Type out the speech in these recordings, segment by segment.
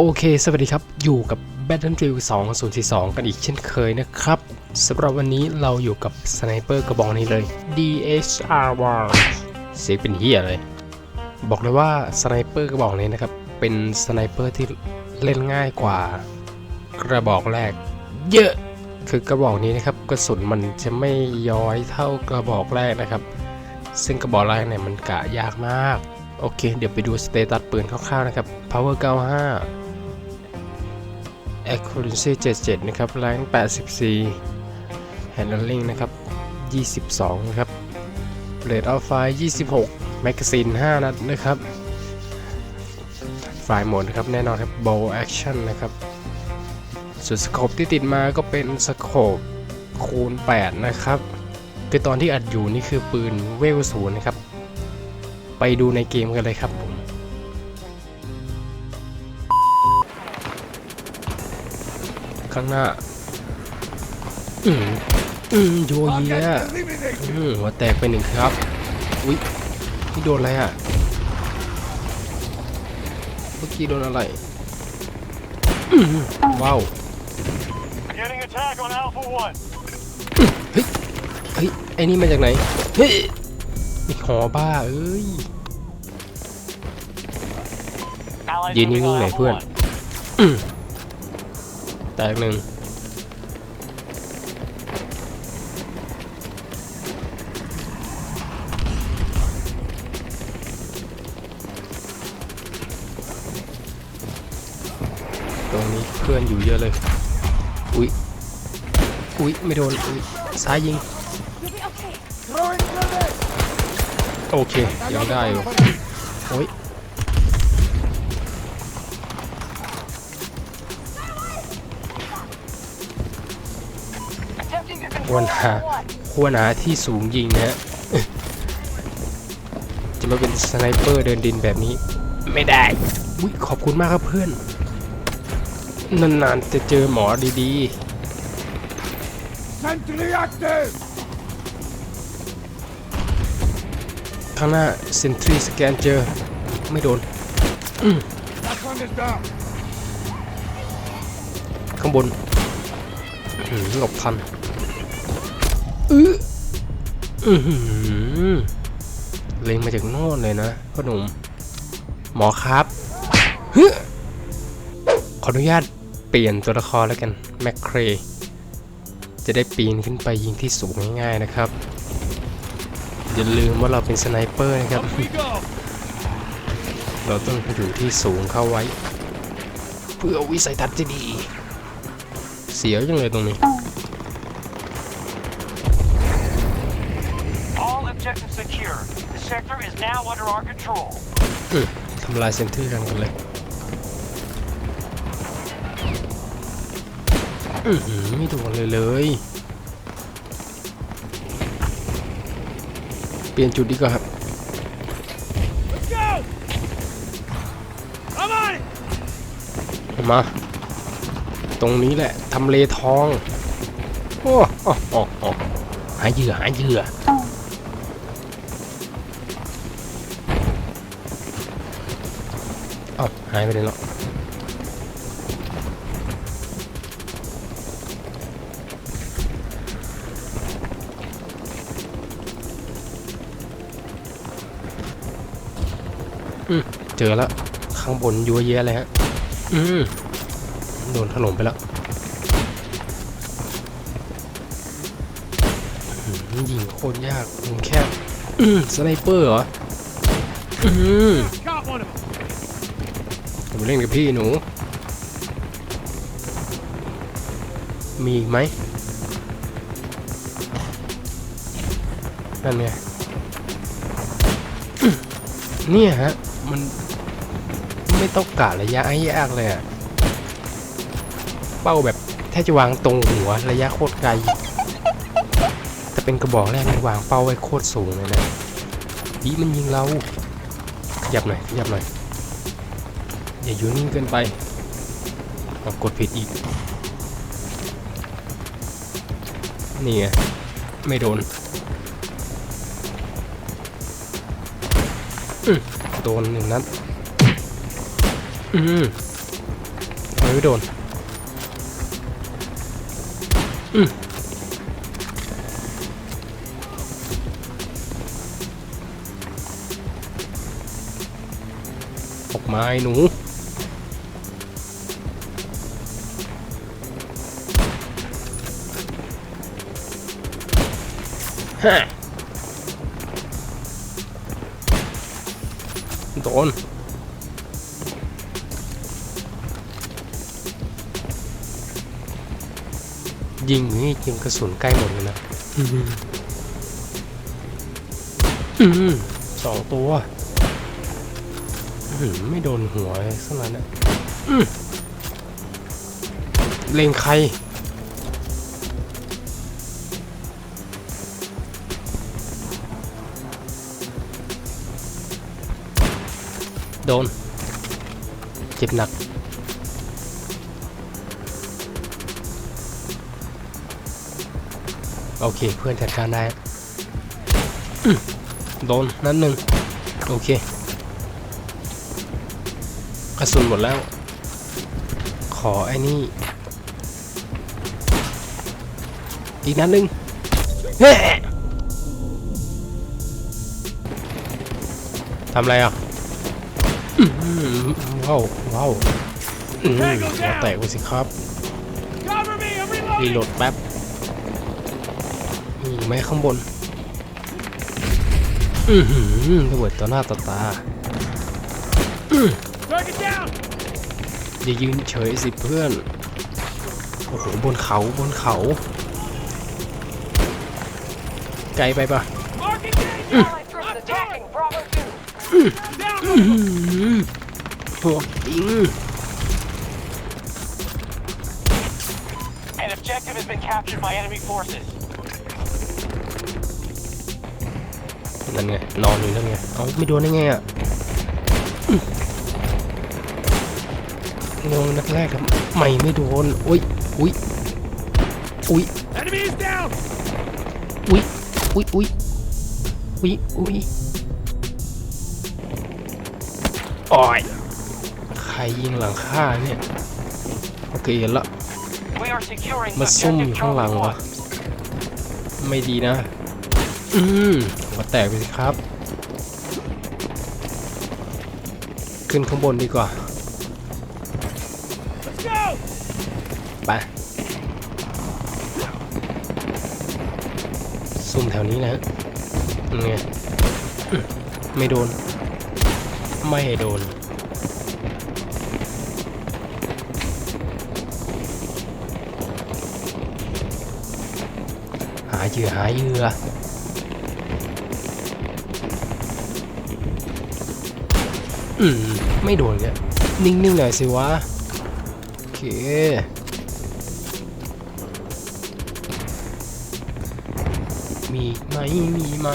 โอเค สวัสดีครับ อยู่กับ Battlefield 2042 กันอีกเช่นเคยนะครับสำหรับวันนี้เราอยู่กับสไนเปอร์กระบอกนี้เลย DHR1 เสียงเป็นเฮียเลย บอกเลยว่าสไนเปอร์กระบอกนี้นะครับ เป็นสไนเปอร์ที่เล่นง่ายกว่ากระบอกแรก เยอะ คือกระบอกนี้นะครับกระสุนมันจะไม่ย้อยเท่ากระบอกแรกนะครับ ซึ่งกระบอกแรกเนี่ยมันกะยากมากโอเค เดี๋ยวไปดูสเตตัสปืนคร่าวๆนะครับ power 95 accuracy 77 นะครับ rank 84 handling นะครับ 22 นะครับ rate of fire 26 magazine 5 นัดนะครับไฟโหมดนะครับ แน่นอนครับ bow action นะครับ ส่วนสโคปที่ติดมาก็เป็นสโคปคูณ 8 นะครับคือตอนที่อัดอยู่นี่คือปืนเวลศูนย์นะครับ ไปดูในเกมกันเลยครับผม ข้างหน้า อืมอืมโยเยียอืมหัวแตกไปหนึ่งครับ อุ๊ยนี่โดนอะไรอะ เมื่อกี้โดนอะไรอืมว้าว Getting attack on Alpha 1. เฮ้ย ไอ้นี่มาจากไหน เฮ้ยไอ้หอบ้า เอ้ย Allies Gì moving đi on ngu này, Alpha Phương? 1. แตกหนึ่งตรงนี้เพื่อนอยู่เยอะเลย อุ๊ย อุ๊ย ไม่โดน อุ๊ย ซ้ายยิง โอเค ยังได้อยู่โอ้ย ควรหาควรหาที่สูงยิงนะฮะจะมาเป็นสไนเปอร์เดินดินแบบนี้ ไม่ได้อุ๊ยขอบคุณมากครับเพื่อน นานๆจะเจอหมอดีๆ ข้างหน้าเซนทรีสแกนเจอ ไม่โดนข้างบนอื้อหือหลบทัน อื้ออื้อหือเล็งมาจากโน่นเลยนะพ่อหนุ่มหมอครับฮึขออนุญาตเปลี่ยนตัวละครแล้วกันแมคเครจะได้ปีนขึ้นไปยิงที่สูงง่ายๆนะครับ อย่าลืมว่าเราเป็นสไนเปอร์นะครับ We go! เราต้องอยู่ที่สูงเข้าไว้ เพื่อวิสัยทัศน์ที่ดี เสียวจังเลยตรงนี้ sector is now under our control. อืมทำลายเซนเตอร์กันกันเลยอือหือไม่โดนเลยเลย เปลี่ยนจุดดีกว่าครับ Let's go! Come on! มา ตรงนี้แหละทำเลทอง โอ้โอ้โอ้โอ้หาเหยื่อหาเหยื่อายไปเลยเนาะอืมเจอแล้วข้างบนยัวเยะเลยฮะ อืมโดนถล่มไปแล้วยิงโคตรยากยิงแค่สไนเปอร์เหรอ อืม เล่นกับพี่หนู มีอีกไหมนั่นไงเนี่ยฮะ มันไม่ต้องกะระยะให้ยากเลยอะเป้าแบบแทบจะวางตรงหัวระยะโคตรไกล แต่เป็นกระบอกแรกมันวางเป้าไว้โคตรสูงเลยนะบีมันยิงเรา ขยับหน่อย ขยับหน่อย อย่าอยู่นิ่งเกินไปเอากดผิดอีก นี่ไง ไม่โดน โดนหนึ่งนัดอืมำไมไม่โดน อืมออกมาไอ้หนู โดนยิงนี่ยิงกระสุนใกล้หมดเลยนะสองตัวมไม่โดนหัวสักนั้นนะเล็งใคร โดน เจ็บหนัก โอเค เพื่อนจัดการได้ โดน นัดหนึ่งโอเคกระสุนหมดแล้ว ขอไอ้นี่ อีกนัดหนึ่งเฮ้ทำอะไรอะ ว้าวว้าวอืมหัวแตกไปสิครับ Cover me! I'm รีโหลดแป๊บมีไหมข้างบนอือหือระเบิดต่อหน้าต่อตา Target down! อย่ายืนเฉยสิเพื่อน โอ้โห บนเขาบนเขา ไกลไปปะ พวกจริง An objective has been captured by enemy forces. นั่นไงนอนอยู่นั่นไงเอ้าไม่โดนได้ไงอะอื้องงนัดแรกทำไมไม่โดนอุ้ยอุ้ยอุ้ย Enemy is down! อุ้ยอุ้ยอุ้ยอุ้ยอุ้ย โอ้ยใครยิงหลังข้าเนี่ย โอเคเห็นละ We are securing มาซุ่มอยู่ objective ข้างหลัง Charlie วะ 1. ไม่ดีนะ อืมหัวแตกไปสิครับ ขึ้นข้างบนดีกว่า Let's go! ไป ซุ่มแถวนี้นะนี่ไงอืมไม่โดน ไม่โดน หาเหยื่อหาเหยื่ออืม ไม่โดนเนี่ยนิ่งๆหน่อยสิวะ โอเคมีไหมมีไหม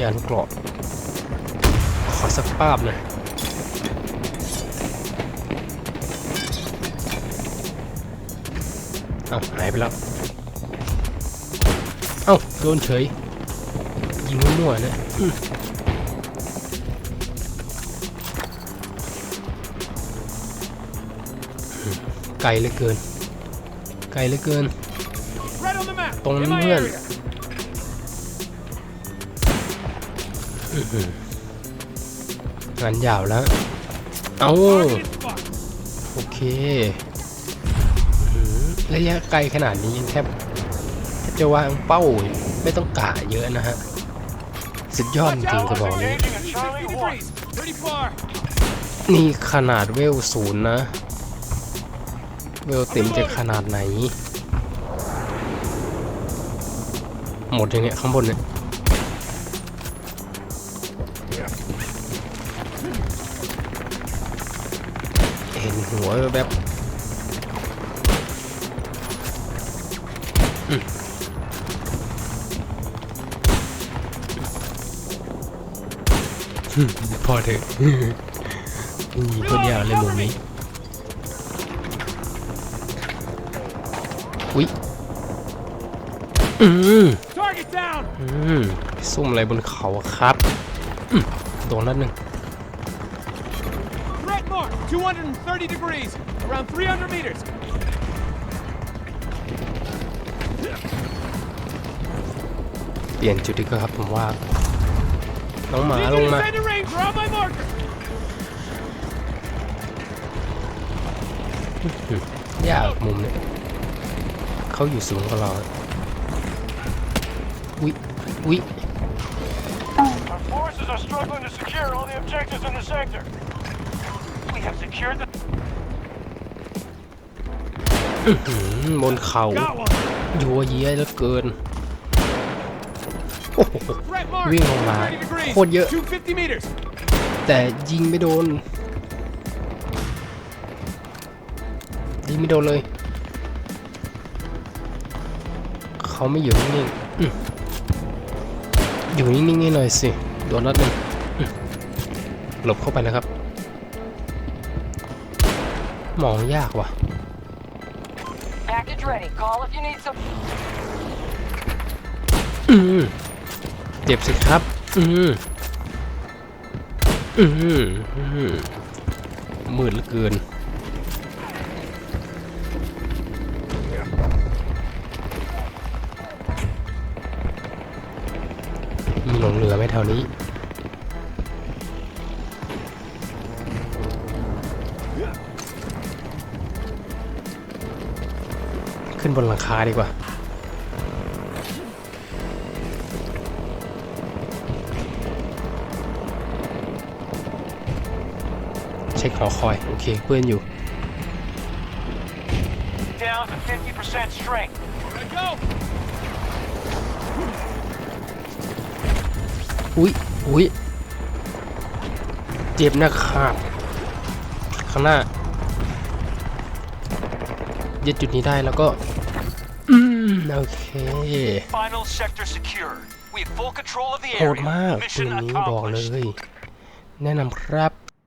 ยานเกราะ สักป้าบหน่อยเอาหายไปแล้ว เอ้าโดนเฉย ยิงมั่วๆนะไกลเหลือเกิน ไกลเหลือเกิน ตรงนั้นเพื่อน งานยาวแล้ว เอาโอเค ระยะไกลขนาดนี้ยังแทบจะวางเป้าไม่ต้องกะเยอะนะฮะ สุดยอดจริงกระบอกนี้ นี่ขนาดเวลศูนย์นะ เวลเต็มจะขนาดไหน หมดอย่างเนี้ยข้างบนเนี่ย ห็นหัวแบบอืมอืมพอเถอะมีคนเดียวเลยมุมนี้อุ๊ยอืม Target down! อืมซุ่มอะไรบนเขาอะครับอืมโดนนัดหนึ่ง Threat mark! 230 degrees, around 300 meters. เปลี่ยนจุดดีกว่าครับผมว่า น้องหมา Need ล you ง to มา send a ranger on my marker. ยากมุมเนี่ยเขาอยู่สูงกว่าเราวิวิ Our forces are struggling to secure all the objectives in the sector. We have secured the หืมบนเขา Got one. ยัวเยียเหลือเกิน โอ้โห Threat mark. Wing on my- 30 degrees. Hold your- 250 meters. แต่ยิงไม่โดน ยิงไม่โดนเลย เขาไม่อยู่นิ่งๆอืมอยู่นิ่งๆให้หน่อยสิ โดนนัดหนึ่งอืมหลบเข้าไปนะครับ มองยากว่ะ Package ready. Call if you need some. อืมเจ็บสิครับ อืมอืมอืมมืดเหลือเกิน มีหลงเหลือไหมแถวนี้ ขึ้นบนหลังคาดีกว่า เช็คหอคอย โอเคเพื่อนอยู่ down to 50% strength. Gotta go. อุ๊ยอุ๊ยเจ็บนะครับ ข้างหน้า ยึดจุดนี้ได้แล้วก็อืมโอเค Final sector secure. We have full control of the โหด area. มากปืน Mission นี้บอกเลย accomplished. แนะนำครับ